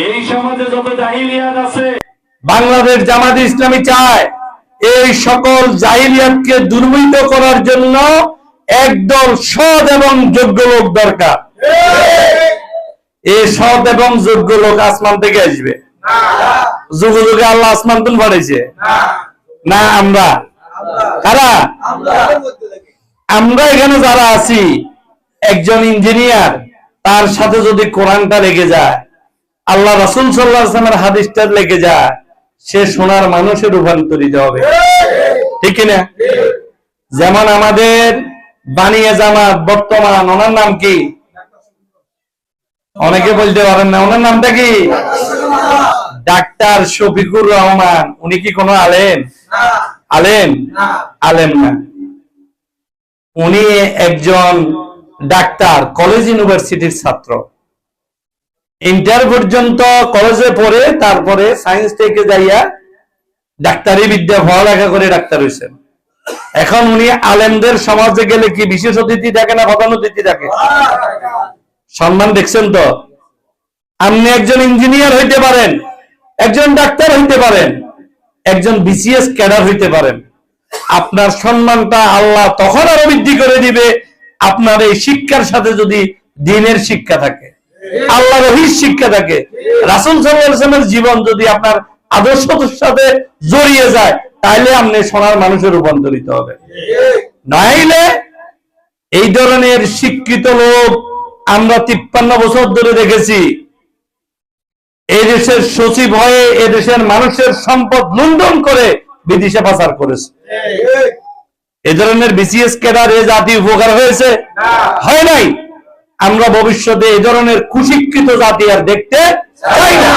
এই সমাজে যত জাহিলিয়াত আছে, বাংলাদেশ জামাত ইসলামী চায় এই সকল জাহিলিয়াতকে দুর্বৃত করার জন্য একদল সৎ এবং যোগ্য লোক দরকার। এই সৎ এবং যোগ্য লোক আসমান থেকে আসবে। যুগ যুগে আল্লাহ আসমান তুল পাঠাইছে। না, আমরা। কারা? আমরা এখানে যারা আছি, একজন ইঞ্জিনিয়ার, তার সাথে যদি কোরআনটা লেগে যায় আল্লাহ রসুল সাল্লাহামের হাদিসটা লেগে যায়, সে সোনার মানুষে রূপান্তরিত হবে। ঠিক না যেমন আমাদের বানিয়ে জামাত বর্তমান, ওনার নাম কি? অনেকে বলতে পারেন না, ওনার নামটা কি? ডাক্তার শফিকুর রহমান। উনি কি কোনো আলেম? আলেম? আলেম না। উনি একজন ডাক্তার, কলেজ ইউনিভার্সিটির ছাত্র। ইন্টার পর্যন্ত কলেজে পড়ে তারপরে সায়েন্স থেকে যাইয়া ডাক্তারি বিদ্যা, পড়ালেখা করে ডাক্তার হয়েছেন এখন উনি আলেমদের সমাজে গেলে কি বিশেষ অতিথি থাকে না প্রধান অতিথি থাকে? সম্মান দেখছেন তো? আপনি একজন ইঞ্জিনিয়ার হইতে পারেন, একজন ডাক্তার হইতে পারেন, একজন বিসিএস ক্যাডার হইতে পারেন। আপনার সম্মানটা আল্লাহ তখন আরও বৃদ্ধি করে দিবে, আপনার এই শিক্ষার সাথে যদি দিনের শিক্ষা থাকে। আল্লাহ রহির শিক্ষা থাকে। রাসুল সাল্লামের জীবন যদি আপনার আদর্শের সাথে জড়িয়ে যায় তাহলে আপনি সোনার মানুষের রূপান্তরিত হবে নাইলে এই ধরনের শিক্ষিত লোক আমরা তিপ্পান্ন বছর ধরে দেখেছি। এই দেশের সচিব হয়ে এ দেশের মানুষের সম্পদ লুণ্ঠন করে বিদেশে পাচার করেছে। এ ধরনের বিসিএস ক্যাডার এ জাতি উপকার হয়েছে? হয় নাই? আমরা ভবিষ্যতে এ ধরনের কুশিক্ষিত জাতি আর দেখতে চাই না।